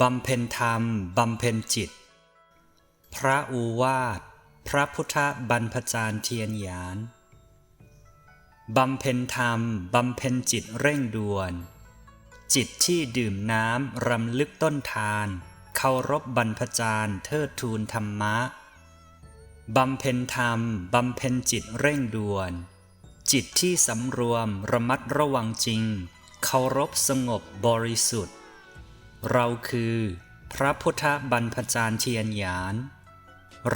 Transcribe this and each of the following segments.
บำเพ็ญธรรม บำเพ็ญจิต พระอูวาท พระพุทธบรรพจารย์เทียนยาน บำเพ็ญธรรม บำเพ็ญจิตเร่งด่วน จิตที่ดื่มน้ำรำลึกต้นทาน เคารพบรรพจารย์เทิดทูนธรรมะ บำเพ็ญธรรม บำเพ็ญจิตเร่งด่วน จิตที่สำรวมระมัดระวังจริง เคารพสงบบริสุทธิ์ เราคือ พระพุทธบรรพจารย์เทียนหยาน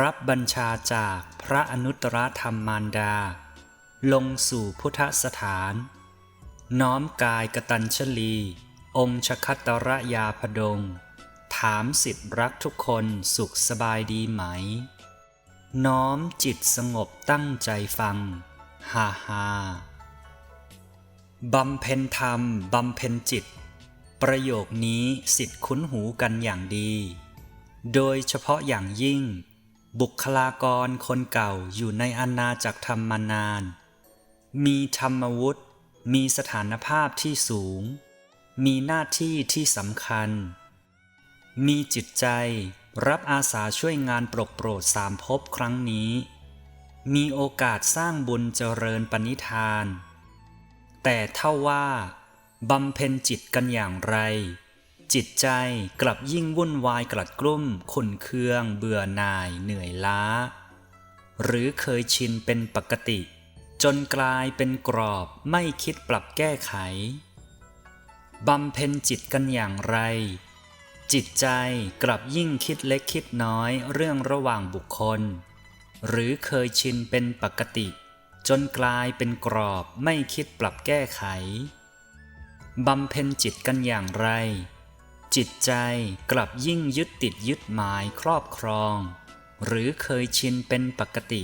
รับบัญชาจากพระอนุตตรธรรมมารดา ลงสู่พุทธสถาน น้อมกายกตัญชลี องค์ชคัตระยาพดง ถามสิทธิรักทุกคนสุขสบายดีไหม น้อมจิตสงบตั้งใจฟังฮาฮาบำเพ็ญธรรม บำเพ็ญจิต ประโยคนี้สิทธิ์คุ้นหูกันอย่างดี โดยเฉพาะอย่างยิ่ง บุคลากรคนเก่าอยู่ในอาณาจักรธรรมมานาน มีธรรมวุฒิมีสถานภาพที่สูง มีหน้าที่ที่สำคัญ มีจิตใจรับอาสาช่วยงานปรกโปรดสามภพครั้งนี้ มีโอกาสสร้างบุญเจริญปณิธาน แต่เท่าว่า บำเพ็ญจิตกันอย่างไร จิตใจกลับยิ่งวุ่นวายกลัดกลุ้มขุนเคือง เบื่อหน่ายเหนื่อยล้า หรือเคยชินเป็นปกติ จนกลายเป็นกรอบไม่คิดปรับแก้ไขบำเพ็ญจิตกันอย่างไร จิตใจกลับยิ่งคิดเล็กคิดน้อยเรื่องระหว่างบุคคล หรือเคยชินเป็นปกติ จนกลายเป็นกรอบไม่คิดปรับแก้ไข บำเพ็ญจิตกันอย่างไร จิตใจกลับยิ่งยึดติดยึดหมายครอบครอง หรือเคยชินเป็นปกติ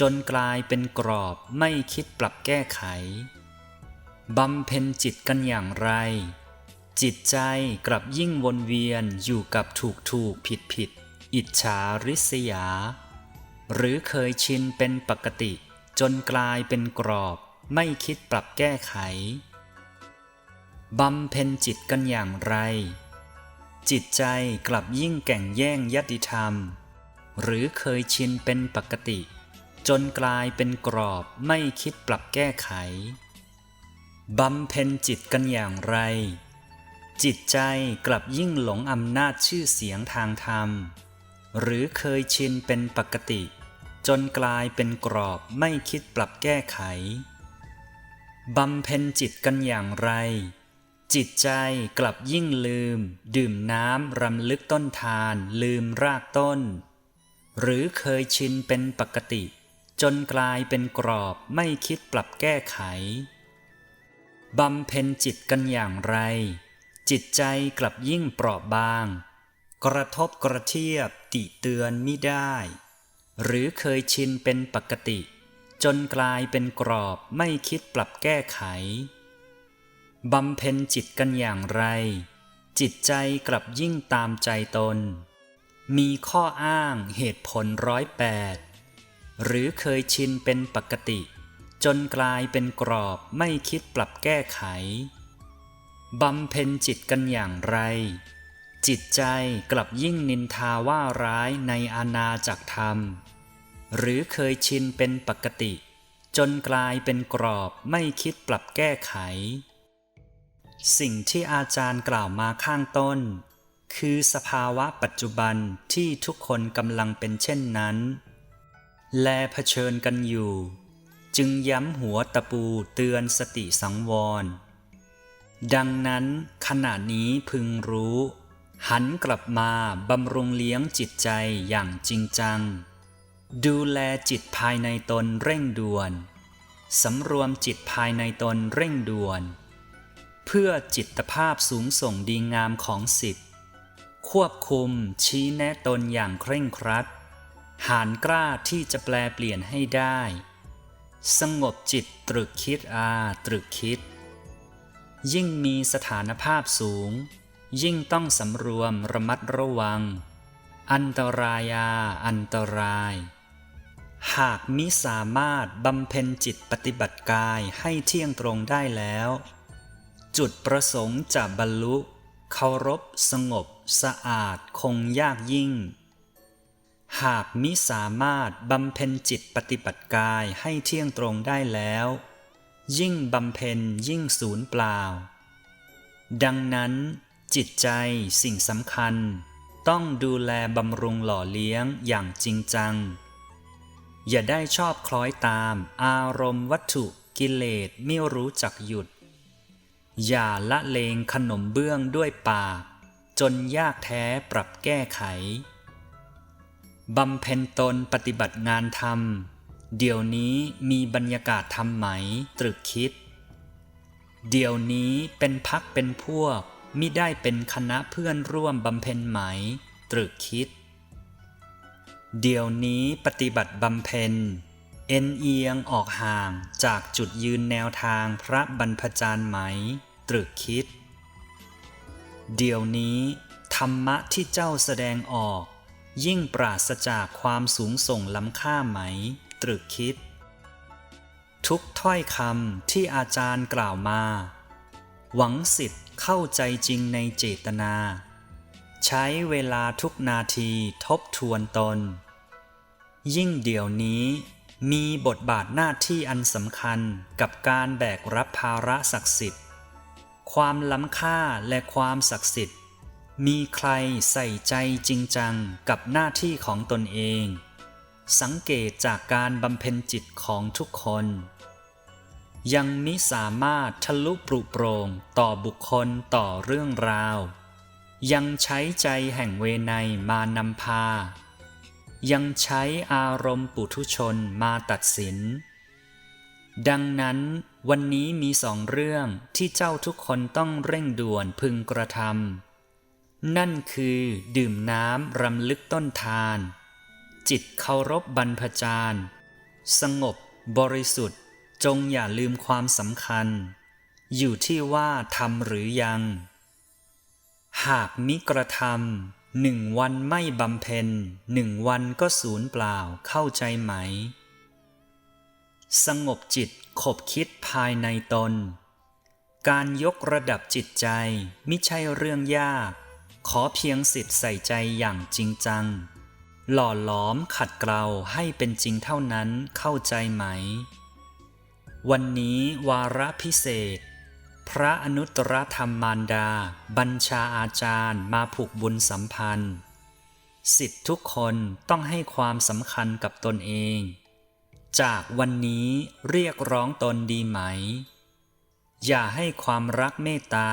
จนกลายเป็นกรอบไม่คิดปรับแก้ไข บำเพ็ญจิตกันอย่างไร จิตใจกลับยิ่งวนเวียนอยู่กับถูกถูกผิดผิดอิจฉาริษยา หรือเคยชินเป็นปกติ จนกลายเป็นกรอบไม่คิดปรับแก้ไข บำเพ็ญจิตกันอย่างไร จิตใจกลับยิ่งแก่งแย่งยติธรรม หรือเคยชินเป็นปกติ จนกลายเป็นกรอบไม่คิดปรับแก้ไข บำเพ็ญจิตกันอย่างไร จิตใจกลับยิ่งหลงอำนาจชื่อเสียงทางธรรม หรือเคยชินเป็นปกติ จนกลายเป็นกรอบไม่คิดปรับแก้ไข บำเพ็ญจิตกันอย่างไร จิตใจกลับยิ่งลืม ดื่มน้ำรำลึกต้นทาน ลืมรากต้น หรือเคยชินเป็นปกติ จนกลายเป็นกรอบไม่คิดปรับแก้ไขบำเพ็ญจิตกันอย่างไร จิตใจกลับยิ่งเปราะบาง กระทบกระเทียบติเตือนมิได้ หรือเคยชินเป็นปกติ จนกลายเป็นกรอบไม่คิดปรับแก้ไข บำเพ็ญจิตกันอย่างไร จิตใจกลับยิ่งตามใจตน มีข้ออ้างเหตุผลร้อยแปดหรือเคยชินเป็นปกติ จนกลายเป็นกรอบไม่คิดปรับแก้ไขบำเพ็ญจิตกันอย่างไร จิตใจกลับยิ่งนินทาว่าร้ายในอาณาจักรธรรม หรือเคยชินเป็นปกติ จนกลายเป็นกรอบไม่คิดปรับแก้ไข สิ่งที่อาจารย์กล่าวมาข้างต้น คือสภาวะปัจจุบันที่ทุกคนกำลังเป็นเช่นนั้น และเผชิญกันอยู่ จึงย้ำหัวตะปูเตือนสติสังวร ดังนั้นขณะนี้พึงรู้ หันกลับมาบำรุงเลี้ยงจิตใจอย่างจริงจัง ดูแลจิตภายในตนเร่งด่วนสำรวมจิตภายในตนเร่งด่วน เพื่อจิตภาพสูงส่งดีงามของสิทธิ์ควบคุมชี้แนะตนอย่างเคร่งครัด หานกล้าที่จะแปลเปลี่ยนให้ได้ สงบจิตตรึกคิดอาตรึกคิด ยิ่งมีสถานภาพสูง ยิ่งต้องสำรวมระมัดระวัง อันตรายาอันตราย หากมิสามารถบำเพ็ญจิตปฏิบัติกายให้เที่ยงตรงได้แล้ว จุดประสงค์จะบรรลุเคารพสงบสะอาดคงยากยิ่ง หากมิสามารถบำเพ็ญจิตปฏิบัติกายให้เที่ยงตรงได้แล้ว ยิ่งบำเพ็ญยิ่งศูนย์เปล่า ดังนั้น จิตใจสิ่งสำคัญ ต้องดูแลบำรุงหล่อเลี้ยงอย่างจริงจัง อย่าได้ชอบคล้อยตามอารมณ์วัตถุกิเลสไม่รู้จักหยุด อย่าละเลงขนมเบื้องด้วยปาก จนยากแท้ปรับแก้ไข บำเพ็ญตนปฏิบัติงานธรรม เดี๋ยวนี้มีบรรยากาศธรรมไหมตรึกคิด เดี๋ยวนี้เป็นพักเป็นพวกมิได้เป็นคณะเพื่อนร่วมบำเพ็ญไหม ตรึกคิด เดี๋ยวนี้ปฏิบัติบำเพ็ญ เอ็นเอียงออกห่างจากจุดยืนแนวทางพระบรรพจารย์ไหม ตรึกคิด เดี๋ยวนี้ธรรมะที่เจ้าแสดงออก ยิ่งปราศจากความสูงส่งล้ำค่าไหม ตรึกคิด ทุกถ้อยคำที่อาจารย์กล่าวมา หวังสิทธิ์เข้าใจจริงในเจตนา ใช้เวลาทุกนาทีทบทวนตน ยิ่งเดี๋ยวนี้มีบทบาทหน้าที่อันสำคัญกับการแบกรับภาระศักดิ์สิทธิ์ ความล้ำค่าและความศักดิ์สิทธิ์ มีใครใส่ใจจริงจังกับหน้าที่ของตนเอง สังเกตจากการบำเพ็ญจิตของทุกคน ยังมิสามารถทะลุปรุโปรงต่อบุคคลต่อเรื่องราว ยังใช้ใจแห่งเวไนมานำพา ยังใช้อารมณ์ปุถุชนมาตัดสิน ดังนั้นวันนี้มีสองเรื่องที่เจ้าทุกคนต้องเร่งด่วนพึงกระทำนั่นคือดื่มน้ำรำลึกต้นทาน จิตเคารพบรรพจารย์สงบบริสุทธิ์จงอย่าลืมความสำคัญ อยู่ที่ว่าทำหรือยัง หากมิกระทำหนึ่งวันไม่บำเพ็ญหนึ่งวันก็สูญเปล่าเข้าใจไหม สงบจิตขบคิดภายในตน การยกระดับจิตใจมิใช่เรื่องยาก ขอเพียงสิทธิ์ใส่ใจอย่างจริงจัง หล่อหลอมขัดเกลาให้เป็นจริงเท่านั้นเข้าใจไหม วันนี้วาระพิเศษ พระอนุตตรธรรมมารดา บัญชาอาจารย์มาผูกบุญสัมพันธ์ สิทธิทุกคนต้องให้ความสำคัญกับตนเอง จากวันนี้เรียกร้องตนดีไหม อย่าให้ความรักเมตตา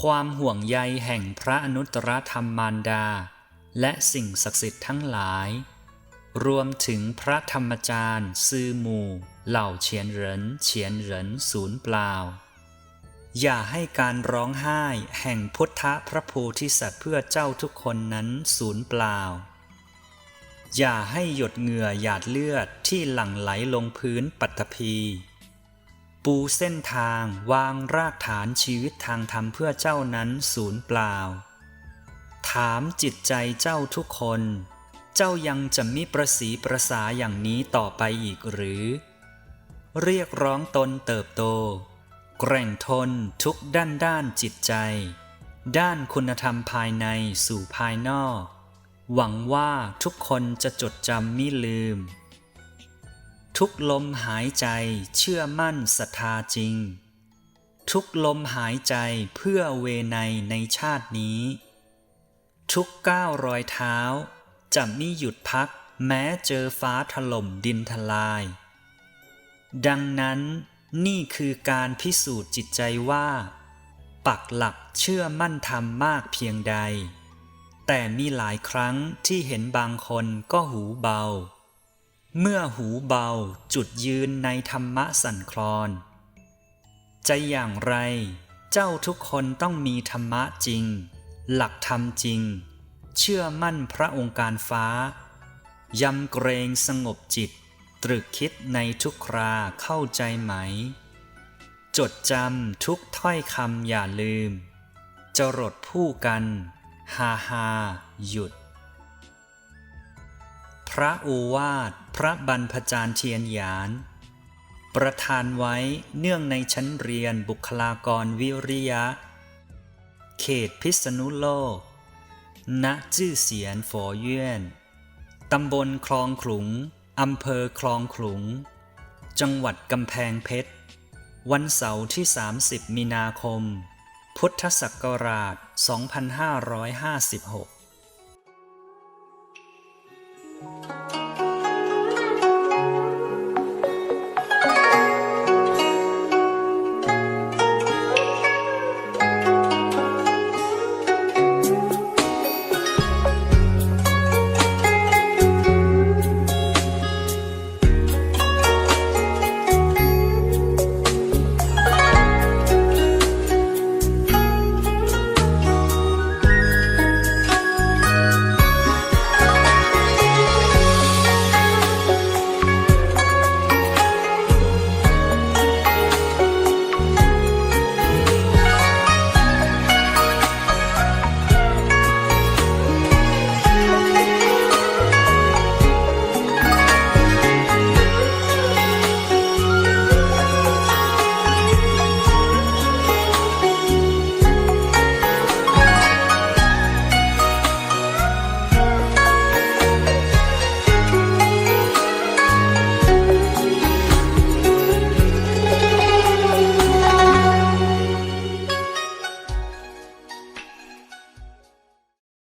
ความห่วงใยแห่งพระอนุตตรธรรมมารดา และสิ่งศักดิ์สิทธิ์ทั้งหลาย รวมถึงพระธรรมจารย์ซื่อหมู่เหล่าเฉียนเหรินเฉียนเหรินศูนย์เปล่า อย่าให้การร้องไห้แห่งพุทธพระโพธิสัตว์เพื่อเจ้าทุกคนนั้นสูญเปล่า อย่าให้หยดเหงื่อหยาดเลือดที่หลั่งไหลลงพื้นปัตภีปูเส้นทางวางรากฐานชีวิตทางธรรมเพื่อเจ้านั้นสูญเปล่า ถามจิตใจเจ้าทุกคน เจ้ายังจะมิประสีประสาอย่างนี้ต่อไปอีกหรือ เรียกร้องตนเติบโต แกร่งทนทุกด้านด้านจิตใจ ด้านคุณธรรมภายในสู่ภายนอก หวังว่าทุกคนจะจดจำมิลืม ทุกลมหายใจเชื่อมั่นศรัทธาจริง ทุกลมหายใจเพื่อเวไนในชาตินี้ ทุกก้าวรอยเท้า จะมิหยุดพักแม้เจอฟ้าถล่มดินทลาย ดังนั้นนี่คือการพิสูจน์จิตใจว่า ปักหลักเชื่อมั่นธรรมมากเพียงใด แต่มีหลายครั้งที่เห็นบางคนก็หูเบา เมื่อหูเบาจุดยืนในธรรมะสั่นคลอน จะอย่างไร เจ้าทุกคนต้องมีธรรมะจริง หลักธรรมจริง เชื่อมั่นพระองค์การฟ้ายำเกรงสงบจิต ตรึกคิดในทุกคราเข้าใจไหม จดจำทุกถ้อยคำอย่าลืม จรดผู้กัน ฮาฮาหยุด พระโอวาทพระบรรพจารย์เทียนหยาน ประทานไว้เนื่องในชั้นเรียนบุคลากรวิริยะ เขตพิษณุโลก ณ จื้อเสียนฝอเยื่นตำบลคลองขลุง อำเภอคลองขลุง จังหวัดกำแพงเพชร วันเสาร์ที่ 30 มีนาคม พุทธศักราช 2556